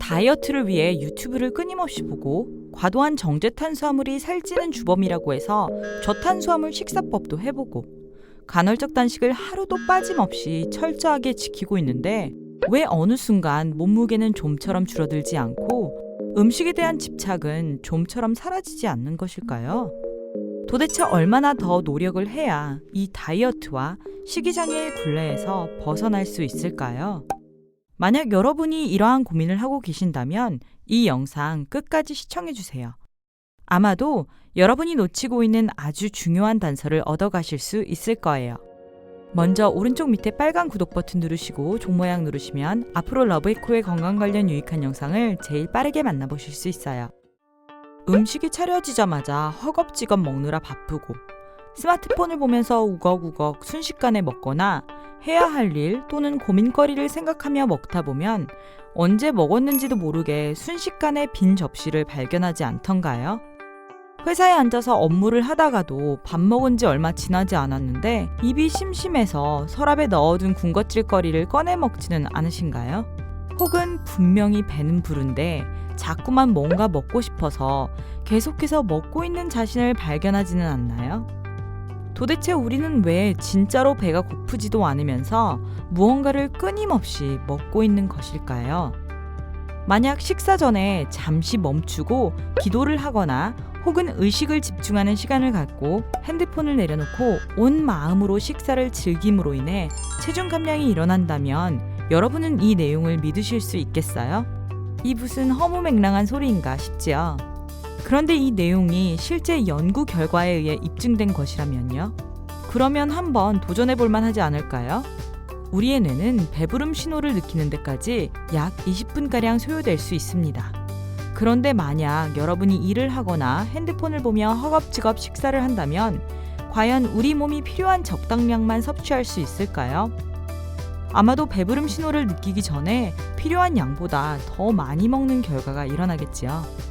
다이어트를 위해 유튜브를 끊임없이 보고 과도한 정제 탄수화물이 살찌는 주범이라고 해서 저탄수화물 식사법도 해보고 간헐적 단식을 하루도 빠짐없이 철저하게 지키고 있는데 왜 어느 순간 몸무게는 좀처럼 줄어들지 않고 음식에 대한 집착은 좀처럼 사라지지 않는 것일까요? 도대체 얼마나 더 노력을 해야 이 다이어트와 식이장애의 굴레에서 벗어날 수 있을까요? 만약 여러분이 이러한 고민을 하고 계신다면 이 영상 끝까지 시청해 주세요. 아마도 여러분이 놓치고 있는 아주 중요한 단서를 얻어가실 수 있을 거예요. 먼저 오른쪽 밑에 빨간 구독 버튼 누르시고 종 모양 누르시면 앞으로 러브이코의 건강 관련 유익한 영상을 제일 빠르게 만나보실 수 있어요. 음식이 차려지자마자 허겁지겁 먹느라 바쁘고 스마트폰을 보면서 우걱우걱 순식간에 먹거나 해야 할 일 또는 고민거리를 생각하며 먹다 보면 언제 먹었는지도 모르게 순식간에 빈 접시를 발견하지 않던가요? 회사에 앉아서 업무를 하다가도 밥 먹은 지 얼마 지나지 않았는데 입이 심심해서 서랍에 넣어둔 군것질 거리를 꺼내 먹지는 않으신가요? 혹은 분명히 배는 부른데 자꾸만 뭔가 먹고 싶어서 계속해서 먹고 있는 자신을 발견하지는 않나요? 도대체 우리는 왜 진짜로 배가 고프지도 않으면서 무언가를 끊임없이 먹고 있는 것일까요? 만약 식사 전에 잠시 멈추고 기도를 하거나 혹은 의식을 집중하는 시간을 갖고 핸드폰을 내려놓고 온 마음으로 식사를 즐김으로 인해 체중 감량이 일어난다면 여러분은 이 내용을 믿으실 수 있겠어요? 이 무슨 허무맹랑한 소리인가 싶지요. 그런데 이 내용이 실제 연구 결과에 의해 입증된 것이라면요? 그러면 한번 도전해 볼 만 하지 않을까요? 우리의 뇌는 배부름 신호를 느끼는 데까지 약 20분가량 소요될 수 있습니다. 그런데 만약 여러분이 일을 하거나 핸드폰을 보며 허겁지겁 식사를 한다면 과연 우리 몸이 필요한 적당량만 섭취할 수 있을까요? 아마도 배부름 신호를 느끼기 전에 필요한 양보다 더 많이 먹는 결과가 일어나겠지요.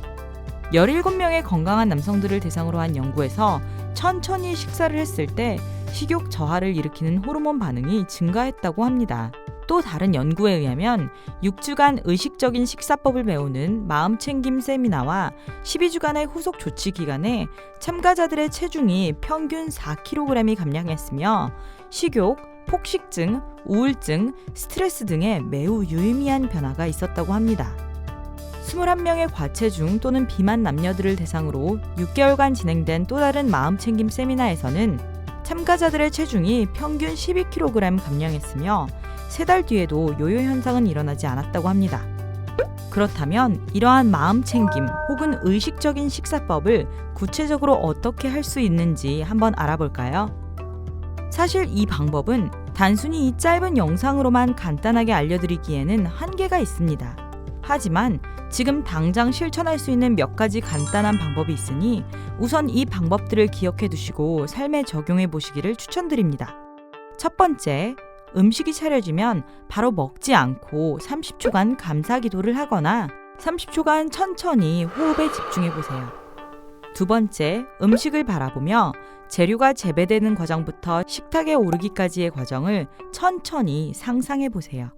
17명의 건강한 남성들을 대상으로 한 연구에서 천천히 식사를 했을 때 식욕 저하를 일으키는 호르몬 반응이 증가했다고 합니다. 또 다른 연구에 의하면 6주간 의식적인 식사법을 배우는 마음챙김 세미나와 12주간의 후속 조치 기간에 참가자들의 체중이 평균 4kg이 감량했으며 식욕, 폭식증, 우울증, 스트레스 등의 매우 유의미한 변화가 있었다고 합니다. 21명의 과체중 또는 비만 남녀들을 대상으로 6개월간 진행된 또 다른 마음챙김 세미나에서는 참가자들의 체중이 평균 12kg 감량했으며 세달 뒤에도 요요 현상은 일어나지 않았다고 합니다. 그렇다면 이러한 마음챙김 혹은 의식적인 식사법을 구체적으로 어떻게 할 수 있는지 한번 알아볼까요? 사실 이 방법은 단순히 이 짧은 영상으로만 간단하게 알려드리기에는 한계가 있습니다. 하지만 지금 당장 실천할 수 있는 몇 가지 간단한 방법이 있으니 우선 이 방법들을 기억해 두시고 삶에 적용해 보시기를 추천드립니다. 첫 번째, 음식이 차려지면 바로 먹지 않고 30초간 감사 기도를 하거나 30초간 천천히 호흡에 집중해 보세요. 두 번째, 음식을 바라보며 재료가 재배되는 과정부터 식탁에 오르기까지의 과정을 천천히 상상해 보세요.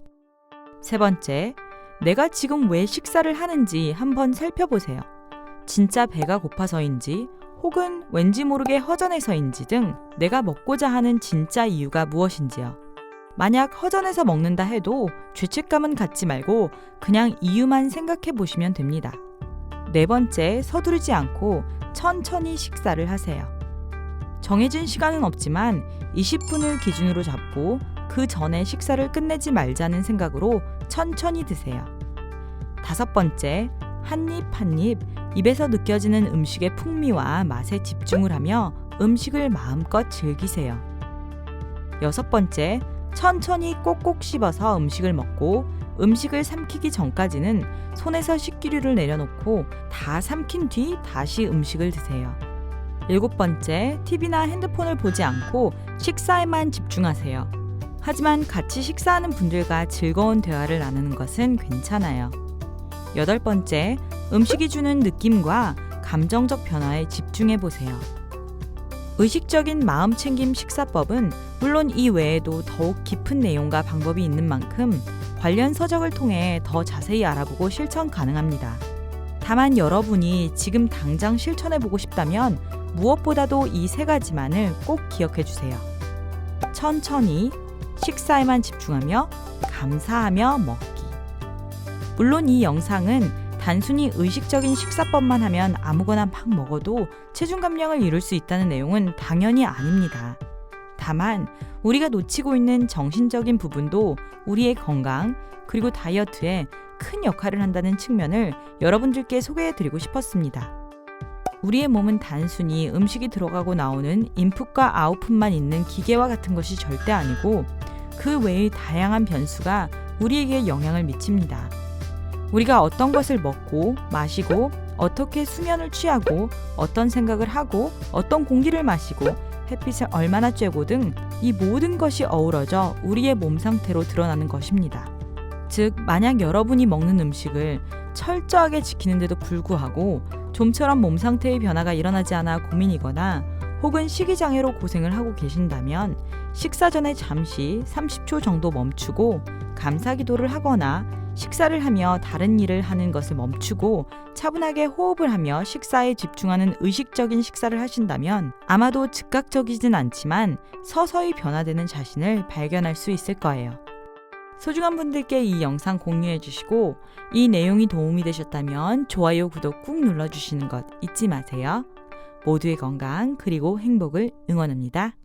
세 번째, 내가 지금 왜 식사를 하는지 한번 살펴보세요. 진짜 배가 고파서인지 혹은 왠지 모르게 허전해서인지 등 내가 먹고자 하는 진짜 이유가 무엇인지요. 만약 허전해서 먹는다 해도 죄책감은 갖지 말고 그냥 이유만 생각해 보시면 됩니다. 네 번째, 서두르지 않고 천천히 식사를 하세요. 정해진 시간은 없지만 20분을 기준으로 잡고 그 전에 식사를 끝내지 말자는 생각으로 천천히 드세요. 다섯 번째, 한 입 한 입 입에서 느껴지는 음식의 풍미와 맛에 집중을 하며 음식을 마음껏 즐기세요. 여섯 번째, 천천히 꼭꼭 씹어서 음식을 먹고 음식을 삼키기 전까지는 손에서 식기류를 내려놓고 다 삼킨 뒤 다시 음식을 드세요. 일곱 번째, TV나 핸드폰을 보지 않고 식사에만 집중하세요. 하지만 같이 식사하는 분들과 즐거운 대화를 나누는 것은 괜찮아요. 여덟 번째, 음식이 주는 느낌과 감정적 변화에 집중해 보세요. 의식적인 마음 챙김 식사법은 물론 이 외에도 더욱 깊은 내용과 방법이 있는 만큼 관련 서적을 통해 더 자세히 알아보고 실천 가능합니다. 다만 여러분이 지금 당장 실천해 보고 싶다면 무엇보다도 이 세 가지만을 꼭 기억해 주세요. 천천히 식사에만 집중하며 감사하며 먹기. 물론 이 영상은 단순히 의식적인 식사법만 하면 아무거나 막 먹어도 체중 감량을 이룰 수 있다는 내용은 당연히 아닙니다. 다만 우리가 놓치고 있는 정신적인 부분도 우리의 건강 그리고 다이어트에 큰 역할을 한다는 측면을 여러분들께 소개해 드리고 싶었습니다. 우리의 몸은 단순히 음식이 들어가고 나오는 인풋과 아웃풋만 있는 기계와 같은 것이 절대 아니고 그 외의 다양한 변수가 우리에게 영향을 미칩니다. 우리가 어떤 것을 먹고 마시고 어떻게 수면을 취하고 어떤 생각을 하고 어떤 공기를 마시고 햇빛을 얼마나 쬐고 등 이 모든 것이 어우러져 우리의 몸 상태로 드러나는 것입니다. 즉, 만약 여러분이 먹는 음식을 철저하게 지키는데도 불구하고 좀처럼 몸 상태의 변화가 일어나지 않아 고민이거나 혹은 식이장애로 고생을 하고 계신다면 식사 전에 잠시 30초 정도 멈추고 감사 기도를 하거나 식사를 하며 다른 일을 하는 것을 멈추고 차분하게 호흡을 하며 식사에 집중하는 의식적인 식사를 하신다면 아마도 즉각적이진 않지만 서서히 변화되는 자신을 발견할 수 있을 거예요. 소중한 분들께 이 영상 공유해 주시고 이 내용이 도움이 되셨다면 좋아요, 구독 꾹 눌러 주시는 것 잊지 마세요. 모두의 건강 그리고 행복을 응원합니다.